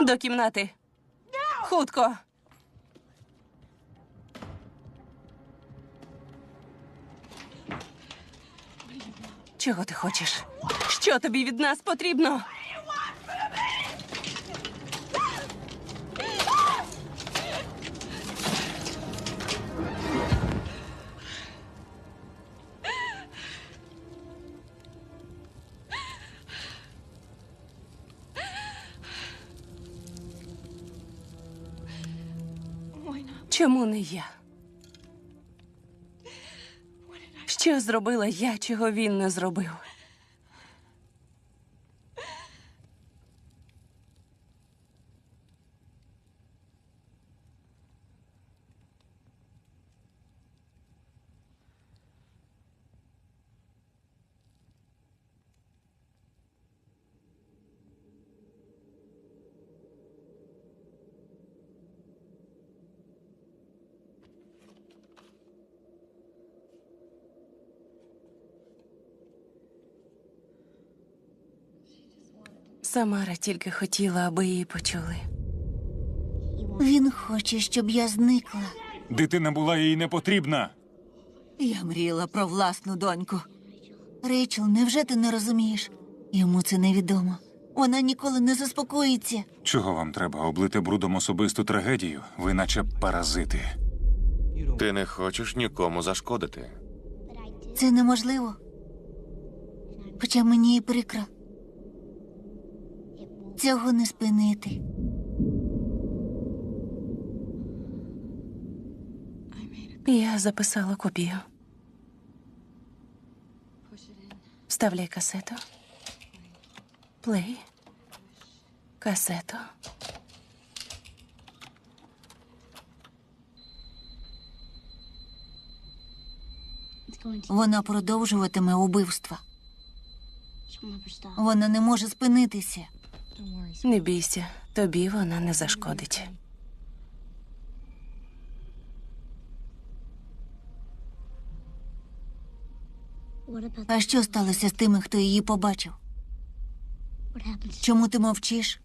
До кімнати. Хутко. Чого ти хочеш? Що тобі від нас потрібно? Чому не я? Що зробила я, чого він не зробив? Самара тільки хотіла, аби її почули. Він хоче, щоб я зникла. Дитина була їй не потрібна. Я мріяла про власну доньку. Рейчел, невже ти не розумієш? Йому це невідомо. Вона ніколи не заспокоїться. Чого вам треба облити брудом особисту трагедію? Ви наче паразити. Ти не хочеш нікому зашкодити. Це неможливо. Хоча мені і прикро. Цього не спинити. Я записала копію. Вставляй касету. Плей. Касету. Вона продовжуватиме убивства. Вона не може спинитися. Не бійся, тобі вона не зашкодить. А що сталося з тими, хто її побачив? Чому ти мовчиш?